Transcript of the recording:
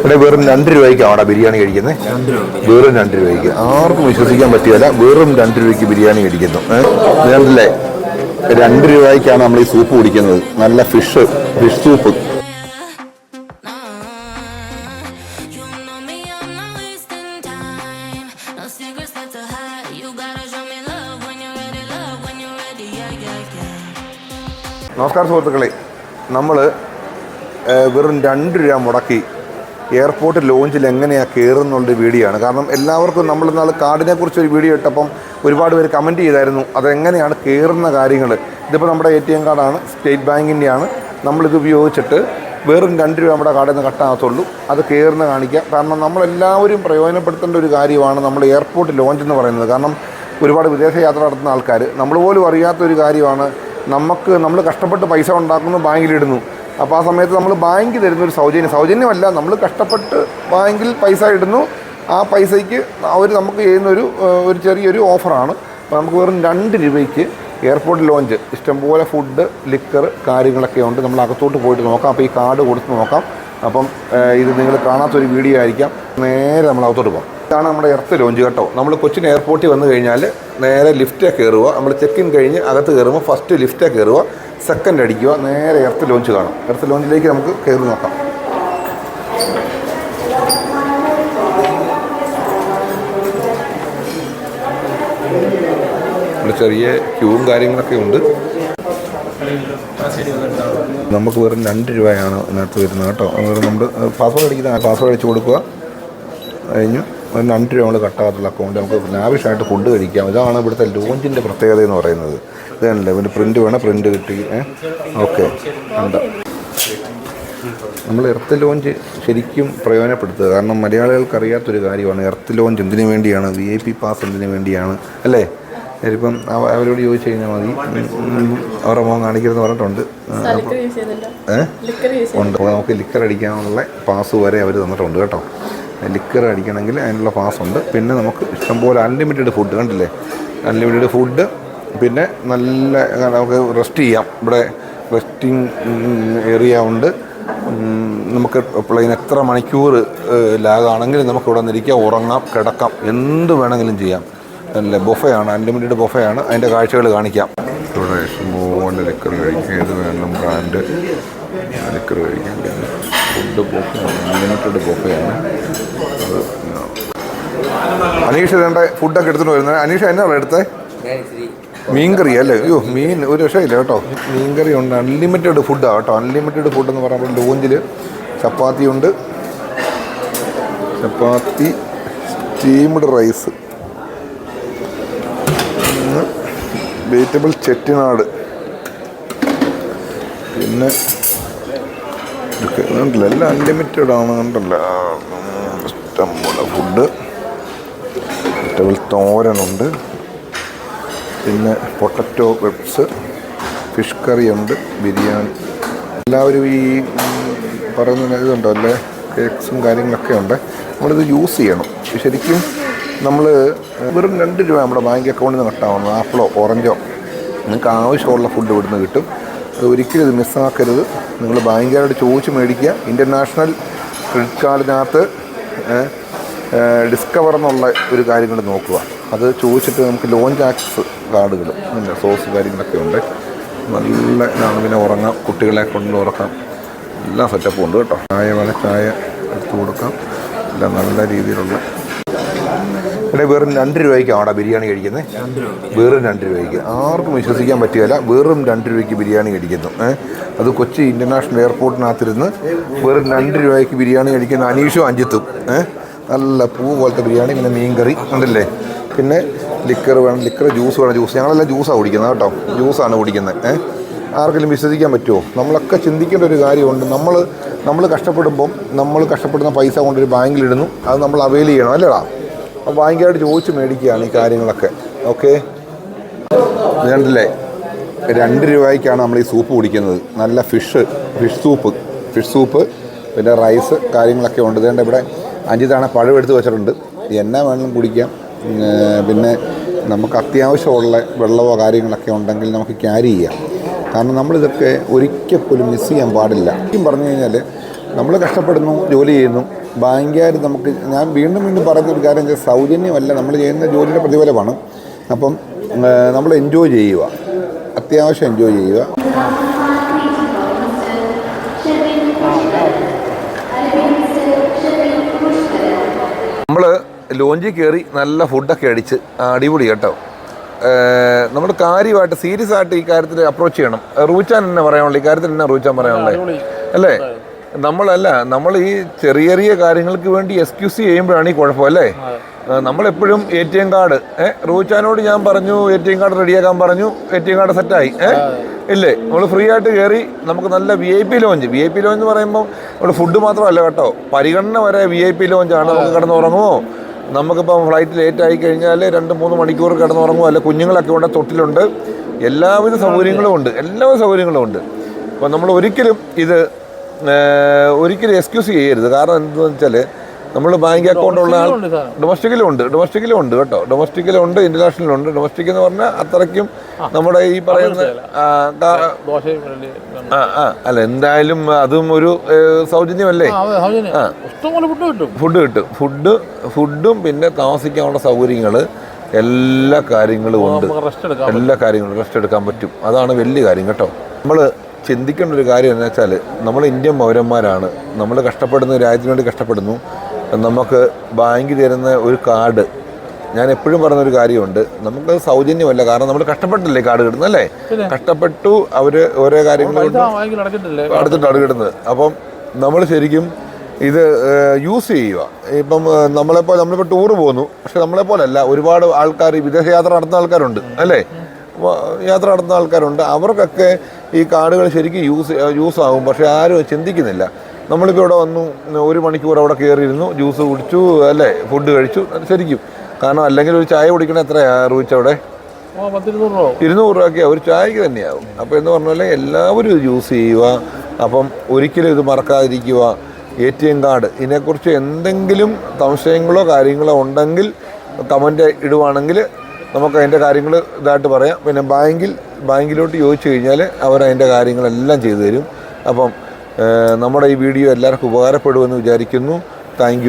ഇവിടെ വെറും രണ്ട് രൂപയ്ക്കാണ് അവിടെ ബിരിയാണി കഴിക്കുന്നത്? വെറും രണ്ട് രൂപയ്ക്ക്. ആർക്കും വിശ്വസിക്കാൻ പറ്റിയല്ല വെറും രണ്ട് രൂപയ്ക്ക് ബിരിയാണി കഴിക്കുന്നു. ഏഹ് രണ്ട് രൂപയ്ക്കാണ് നമ്മൾ ഈ സൂപ്പ് കുടിക്കുന്നത്. നല്ല ഫിഷ് ഫിഷ് സൂപ്പ്. നമസ്കാരം സുഹൃത്തുക്കളെ. നമ്മൾ വെറും രണ്ട് രൂപ മുടക്കി എയർപോർട്ട് ലോഞ്ചിൽ എങ്ങനെയാണ് കയറുന്നുള്ളൊരു വീഡിയോ ആണ് കാരണം എല്ലാവർക്കും നമ്മൾ നാൾ കാർഡിനെ കുറിച്ച് ഒരു വീഡിയോ ഇട്ടപ്പം ഒരുപാട് പേര് കമന്റ് ചെയ്തായിരുന്നു. അതെങ്ങനെയാണ് കയറുന്ന കാര്യങ്ങൾ ഇതിപ്പോൾ നമ്മുടെ എ ടി എം കാർഡാണ് സ്റ്റേറ്റ് ബാങ്കിന്റെയാണ് നമ്മളിത് ഉപയോഗിച്ചിട്ട് വെറും രണ്ട് രൂപ നമ്മുടെ കാർഡിൽ നിന്ന് കട്ടാകത്തുള്ളൂ. അത് കയറുന്ന കാണിക്കുക. കാരണം നമ്മളെല്ലാവരും പ്രയോജനപ്പെടുത്തേണ്ട ഒരു കാര്യമാണ് നമ്മൾ എയർപോർട്ട് ലോഞ്ച് എന്ന് പറയുന്നത്. കാരണം ഒരുപാട് വിദേശ യാത്ര നടത്തുന്ന ആൾക്കാർ നമ്മൾ പോലും അറിയാത്ത ഒരു കാര്യമാണ്. നമുക്ക് നമ്മൾ കഷ്ടപ്പെട്ട് പൈസ ഉണ്ടാക്കുന്നു ബാങ്കിലിടുന്നു. അപ്പോൾ ആ സമയത്ത് നമ്മൾ ബാങ്ക് തരുന്ന ഒരു സൗജന്യം. സൗജന്യമല്ല നമ്മൾ കഷ്ടപ്പെട്ട് ബാങ്കിൽ പൈസ ഇടുന്നു. ആ പൈസയ്ക്ക് അവർ നമുക്ക് ചെയ്യുന്നൊരു ഒരു ചെറിയൊരു ഓഫറാണ്. അപ്പോൾ നമുക്ക് വെറും രണ്ട് രൂപയ്ക്ക് എയർപോർട്ട് ലോഞ്ച് ഇഷ്ടംപോലെ ഫുഡ് ലിക്കർ കാര്യങ്ങളൊക്കെ ഉണ്ട്. നമ്മൾ അകത്തോട്ട് പോയിട്ട് നോക്കാം. അപ്പോൾ ഈ കാർഡ് കൊടുത്ത് നോക്കാം. അപ്പം ഇത് നിങ്ങൾ കാണാത്തൊരു വീഡിയോ ആയിരിക്കാം. നേരെ നമ്മൾ അകത്തോട്ട് പോകാം. ഇതാണ് നമ്മുടെ എർത്ത് ലോഞ്ച് കേട്ടോ. നമ്മൾ കൊച്ചിൻ എയർപോർട്ടിൽ വന്നു കഴിഞ്ഞാൽ നേരെ ലിഫ്റ്റേ കയറുക നമ്മൾ ചെക്ക് ഇൻ കഴിഞ്ഞ് അകത്ത് കയറുമ്പോൾ ഫസ്റ്റ് ലിഫ്റ്റേ കയറുക സെക്കൻഡ് അടിക്കുക നേരെ എർത്ത് ലോഞ്ച് കാണും. എർത്ത് ലോഞ്ചിലേക്ക് നമുക്ക് കയറി നോക്കാം. ചെറിയ ക്യൂവും കാര്യങ്ങളൊക്കെ ഉണ്ട്. നമുക്ക് വെറും രണ്ട് രൂപയാണ് ഇതിനകത്ത് വരുന്നത് കേട്ടോ. അതുപോലെ നമ്മൾ പാസ്വേഡ് അടിക്കുന്ന പാസ്വേഡ് അടിച്ച് കൊടുക്കുക. കഴിഞ്ഞു. രണ്ട് രൂപ നമ്മൾ കട്ടാകത്തുള്ള അക്കൗണ്ട് നമുക്ക് ലാവിഷായിട്ട് ഫുഡ് കഴിക്കാം. ഇതാണ് ഇവിടുത്തെ ലോഞ്ചിന്റെ പ്രത്യേകത എന്ന് പറയുന്നത്. ഇതല്ലേ പിന്നെ പ്രിന്റ് വേണം പ്രിന്റ് കിട്ടി. ഓക്കെ ഉണ്ട് നമ്മൾ എർത്ത് ലോഞ്ച് ശരിക്കും പ്രയോജനപ്പെടുത്തുക. കാരണം മലയാളികൾക്ക് അറിയാത്തൊരു കാര്യമാണ്. എർത്ത് ലോഞ്ച് എന്തിനു വേണ്ടിയാണ്? വി ഐ പി പാസ് എന്തിനു വേണ്ടിയാണ്? അല്ലേ? ഇപ്പം അവരോട് ചോദിച്ചു കഴിഞ്ഞാൽ മതി. അവരുടെ മോൻ കാണിക്കരുതെന്ന് പറഞ്ഞിട്ടുണ്ട്. ഏഹ് ഉണ്ട്. നമുക്ക് ലിക്കർ അടിക്കാനുള്ള പാസ് വരെ അവർ തന്നിട്ടുണ്ട് കേട്ടോ. ലിക്കർ അടിക്കണമെങ്കിൽ അതിനുള്ള പാസ് ഉണ്ട്. പിന്നെ നമുക്ക് ഇഷ്ടംപോലെ അൺലിമിറ്റഡ് ഫുഡ് കണ്ടില്ലേ? അൺലിമിറ്റഡ് ഫുഡ് പിന്നെ നല്ല നമുക്ക് റെസ്റ്റ് ചെയ്യാം. ഇവിടെ റെസ്റ്റിംഗ് ഏരിയ ഉണ്ട്. നമുക്ക് പ്ലെയിൻ എത്ര മണിക്കൂർ ലാഗാണെങ്കിലും നമുക്ക് ഇവിടെ നിന്നിരിക്കാം ഉറങ്ങാം കിടക്കാം. എന്ത് വേണമെങ്കിലും ചെയ്യാം. നല്ല ബൊഫയാണ് അൺലിമിറ്റഡ് ബൊഫയാണ് അതിന്റെ കാഴ്ചകൾ കാണിക്കാം. ഇവിടെ ഇഷ്ടംപോലെ ലിക്കർ കഴിക്കാം. ഏത് വേണം ബ്രാൻഡ് ലിക്കർ കഴിക്കാൻ ഫുഡ് ബൊഫയാണ് അൺലിമിറ്റഡ് ബൊഫയാണ് അനീഷ് വേണ്ട ഫുഡൊക്കെ എടുത്തിട്ട് വരുന്നത്. അനീഷ് എന്നാണ് എടുത്തേ? മീൻകറി അല്ലേ? അയ്യോ മീൻ ഒരു രക്ഷയില്ല കേട്ടോ. മീൻകറി ഉണ്ട്. അൺലിമിറ്റഡ് ഫുഡാണ് കേട്ടോ. അൺലിമിറ്റഡ് ഫുഡ് എന്ന് പറയുമ്പോൾ ലോഞ്ചിൽ ചപ്പാത്തി ഉണ്ട്. Chapati steamed rice vegetable Chettinad. പിന്നെ കണ്ടില്ല എല്ലാം അൺലിമിറ്റഡ് ആണ് കണ്ടല്ല ഇഷ്ടംപോലെ ഫുഡ് വെജിറ്റബിൾ തോരനുണ്ട്. പിന്നെ പൊട്ടറ്റോ വെബ്സ് ഫിഷ് കറി ഉണ്ട് ബിരിയാണി. എല്ലാവരും ഈ പറയുന്ന ഇതുണ്ടോ അല്ലേ? കേക്ക്സും കാര്യങ്ങളൊക്കെ ഉണ്ട്. നമ്മളിത് യൂസ് ചെയ്യണം. ശരിക്കും നമ്മൾ വെറും രണ്ട് രൂപ നമ്മുടെ ബാങ്ക് അക്കൗണ്ടിൽ നിന്ന് കട്ടാവുന്നത്. ആപ്പിളോ ഓറഞ്ചോ നിങ്ങൾക്ക് ആവശ്യമുള്ള ഫുഡ് ഇവിടുന്ന് കിട്ടും. ഒരിക്കലും ഇത് മിസ്സാക്കരുത്. നിങ്ങൾ ബാങ്കുകാരോട് ചോദിച്ച് മേടിക്കുക. ഇന്റർനാഷണൽ ക്രെഡിറ്റ് കാർഡിനകത്ത് ഡിസ്കവർ എന്നുള്ള ഒരു കാര്യം കൂടി നോക്കുക. അത് ചോദിച്ചിട്ട് നമുക്ക് ലോഞ്ച് ആക്സസ് കാർഡുകൾ നല്ല സോസ് കാര്യങ്ങളൊക്കെ ഉണ്ട്. നല്ല ഇതാണ് പിന്നെ ഉറങ്ങാം. കുട്ടികളെ കൊണ്ട് ഉറക്കാം. എല്ലാ സെറ്റപ്പും ഉണ്ട് കേട്ടോ. ചായ വേണേൽ ചായ എടുത്ത് കൊടുക്കാം. എല്ലാം നല്ല രീതിയിലുള്ള ഇവിടെ വെറും രണ്ട് രൂപയ്ക്കാണ് അവിടെ ബിരിയാണി കഴിക്കുന്നത് വെറും രണ്ട് രൂപയ്ക്ക്. ആർക്കും വിശ്വസിക്കാൻ പറ്റുകയില്ല. വെറും രണ്ട് രൂപയ്ക്ക് ബിരിയാണി കഴിക്കുന്നു. അത് കൊച്ചി ഇന്റർനാഷണൽ എയർപോർട്ടിനകത്തിരുന്ന് വെറും രണ്ട് രൂപയ്ക്ക് ബിരിയാണി കഴിക്കുന്ന അനീഷും അഞ്ചിത്തും നല്ല പൂ പോലത്തെ ബിരിയാണി പിന്നെ മീൻകറി ഉണ്ടല്ലേ പിന്നെ ലിക്കർ വേണം ലിക്കർ ജ്യൂസ് വേണം ജ്യൂസ്. ഞങ്ങളെല്ലാം ജ്യൂസാണ് കുടിക്കുന്നത് കേട്ടോ. ജ്യൂസാണ് കുടിക്കുന്നത്. ആർക്കെങ്കിലും വിശ്വസിക്കാൻ പറ്റുമോ? നമ്മളൊക്കെ ചിന്തിക്കേണ്ട ഒരു കാര്യമുണ്ട്. നമ്മൾ നമ്മൾ കഷ്ടപ്പെടുമ്പം നമ്മൾ കഷ്ടപ്പെടുന്ന പൈസ കൊണ്ടൊരു ബാങ്കിലിടുന്നു. അത് നമ്മൾ അവൈൽ ചെയ്യണം അല്ലേടാ? ബാങ്കുകാരോട് ചോദിച്ച് മേടിക്കുകയാണ് ഈ കാര്യങ്ങളൊക്കെ. ഓക്കെ കണ്ടില്ലേ രണ്ട് രൂപയ്ക്കാണ് നമ്മൾ ഈ സൂപ്പ് കുടിക്കുന്നത്. നല്ല fish fish soup fish soup പിന്നെ റൈസ് കാര്യങ്ങളൊക്കെ ഉണ്ട്. ഇതേണ്ട ഇവിടെ അഞ്ച് തവണ പഴം എടുത്ത് വെച്ചിട്ടുണ്ട്. എന്നാ വേണമെങ്കിലും കുടിക്കാം. പിന്നെ നമുക്ക് അത്യാവശ്യമുള്ള വെള്ളമോ കാര്യങ്ങളൊക്കെ ഉണ്ടെങ്കിൽ നമുക്ക് ക്യാരി ചെയ്യാം. കാരണം നമ്മളിതൊക്കെ ഒരിക്കൽ പോലും മിസ് ചെയ്യാൻ പാടില്ല. ശരിക്കും പറഞ്ഞു കഴിഞ്ഞാൽ നമ്മൾ കഷ്ടപ്പെടുന്നു ജോലി ചെയ്യുന്നു. ബാങ്കുകാർ നമുക്ക് ഞാൻ വീണ്ടും വീണ്ടും പറയുന്ന ഒരു കാര്യം വെച്ചാൽ സൗജന്യമല്ല നമ്മൾ ചെയ്യുന്ന ജോലിയുടെ പ്രതിഫലമാണ്. അപ്പം നമ്മൾ എൻജോയ് ചെയ്യുക. അത്യാവശ്യം എൻജോയ് ചെയ്യുക. നമ്മൾ ലോഞ്ചിൽ കയറി നല്ല ഫുഡൊക്കെ അടിച്ച് അടിപൊളി കേട്ടോ. നമ്മൾ കാര്യമായിട്ട് സീരിയസ് ആയിട്ട് ഈ കാര്യത്തിൽ അപ്രോച്ച് ചെയ്യണം. റൂച്ചാൻ എന്നെ പറയാനുള്ളൂ ഈ കാര്യത്തിൽ എന്നെ റൂച്ചാൻ പറയാനുള്ളത് അല്ലേ? നമ്മളല്ല നമ്മൾ ഈ ചെറിയ ചെറിയ കാര്യങ്ങൾക്ക് വേണ്ടി എക്സ്ക്യൂസ് ചെയ്യുമ്പോഴാണ് ഈ കുഴപ്പം അല്ലേ? നമ്മളെപ്പോഴും എ ടി എം കാർഡ് ഏഹ് റൂച്ചാനോട് ഞാൻ പറഞ്ഞു എ ടി എം കാർഡ് റെഡിയാക്കാൻ പറഞ്ഞു എ ടി എം കാർഡ് സെറ്റായി ഏഹ് ഇല്ലേ? നമ്മൾ ഫ്രീ ആയിട്ട് കയറി നമുക്ക് നല്ല V I P lounge V I P lounge എന്ന് പറയുമ്പോൾ നമ്മൾ ഫുഡ് മാത്രമല്ല കേട്ടോ. പരിഗണന വരെ വി ഐ പി ലോഞ്ചാണ് നമുക്ക് കിടന്നുറങ്ങുമോ? നമുക്കിപ്പം ഫ്ലൈറ്റ് ലേറ്റ് ആയി കഴിഞ്ഞാൽ രണ്ട് മൂന്ന് മണിക്കൂർ കിടന്നുറങ്ങുമോ അല്ല കുഞ്ഞുങ്ങളൊക്കെ ഉണ്ട് തൊട്ടിലുണ്ട്. എല്ലാവിധ സൗകര്യങ്ങളും ഉണ്ട് എല്ലാവിധ സൗകര്യങ്ങളും ഉണ്ട്. അപ്പം നമ്മൾ ഒരിക്കലും ഇത് ഒരിക്കലും എക്സ്ക്യൂസ് ചെയ്യരുത്. കാരണം എന്താണെന്ന് വെച്ചാൽ നമ്മൾ ബാങ്ക് അക്കൗണ്ട് ഉള്ള ആൾ ഡൊമസ്റ്റിക്കിലും ഉണ്ട്. ഡൊമസ്റ്റിക്കിലും ഉണ്ട് കേട്ടോ. ഡൊമസ്റ്റിക്കിലും ഉണ്ട് ഇന്റർനാഷണലും ഉണ്ട്. ഡൊമസ്റ്റിക് എന്ന് പറഞ്ഞാൽ അത്രയ്ക്കും നമ്മുടെ ഈ പറയുന്ന അല്ല എന്തായാലും അതും ഒരു സൗജന്യമല്ലേ? ഫുഡ് കിട്ടും. ഫുഡ് ഫുഡ് പിന്നെ താമസിക്കാനുള്ള സൗകര്യങ്ങൾ എല്ലാ കാര്യങ്ങളും ഉണ്ട്. എല്ലാ കാര്യങ്ങളും റെസ്റ്റ് എടുക്കാൻ പറ്റും. അതാണ് വലിയ കാര്യം കേട്ടോ. നമ്മൾ ചിന്തിക്കേണ്ട ഒരു കാര്യം എന്ന് വെച്ചാൽ നമ്മൾ ഇന്ത്യൻ പൗരന്മാരാണ്. നമ്മൾ കഷ്ടപ്പെടുന്ന രാജ്യത്തിന് വേണ്ടി കഷ്ടപ്പെടുന്നു. നമുക്ക് ബാങ്ക് തരുന്ന ഒരു കാർഡ് ഞാൻ എപ്പോഴും പറഞ്ഞൊരു കാര്യമുണ്ട്. നമുക്ക് സൗജന്യമല്ല കാരണം നമ്മൾ കഷ്ടപ്പെട്ടില്ലേ കാർഡ് കിട്ടുന്നത് അല്ലേ? കഷ്ടപ്പെട്ടു അവർ ഓരോ കാര്യങ്ങൾ അടുത്തിട്ട് അടുത്തിട്ടാണ് കിട്ടുന്നത്. അപ്പം നമ്മൾ ശരിക്കും ഇത് യൂസ് ചെയ്യുക. ഇപ്പം നമ്മളെപ്പോലെ നമ്മളിപ്പോൾ ടൂർ പോകുന്നു. പക്ഷെ നമ്മളെപ്പോലല്ല ഒരുപാട് ആൾക്കാർ വിദേശയാത്ര നടത്തുന്ന ആൾക്കാരുണ്ട് അല്ലേ? യാത്ര നടത്തുന്ന ആൾക്കാരുണ്ട്. അവർക്കൊക്കെ ഈ കാർഡുകൾ ശരിക്കും യൂസ് യൂസ് ആകും പക്ഷേ ആരും ചിന്തിക്കുന്നില്ല. നമ്മളിപ്പോൾ ഇവിടെ വന്നു ഒരു മണിക്കൂർ അവിടെ കയറിയിരുന്നു ജ്യൂസ് കുടിച്ചു അല്ലേ ഫുഡ് കഴിച്ചു ശരിക്കും. കാരണം അല്ലെങ്കിൽ ഒരു ചായ കുടിക്കണ എത്രയാണ് റൂച്ച് അവിടെ? ഇരുന്നൂറ് രൂപയ്ക്ക് ഒരു ചായക്ക് തന്നെയാവും. അപ്പോൾ എന്ന് പറഞ്ഞാൽ എല്ലാവരും ഇത് യൂസ് ചെയ്യുക. അപ്പം ഒരിക്കലും ഇത് മറക്കാതിരിക്കുക. എ ടി എം കാർഡ് ഇതിനെക്കുറിച്ച് എന്തെങ്കിലും സംശയങ്ങളോ കാര്യങ്ങളോ ഉണ്ടെങ്കിൽ കമന്റ് ഇടുവാണെങ്കിൽ നമുക്ക് അതിന്റെ കാര്യങ്ങൾ ഇതായിട്ട് പറയാം. പിന്നെ ബാങ്കിൽ ബാങ്കിലോട്ട് ചോദിച്ചു കഴിഞ്ഞാൽ അവർ അതിന്റെ കാര്യങ്ങളെല്ലാം ചെയ്തു തരും. അപ്പം നമ്മുടെ ഈ വീഡിയോ എല്ലാവർക്കും ഉപകാരപ്പെടുമെന്ന് വിചാരിക്കുന്നു. താങ്ക്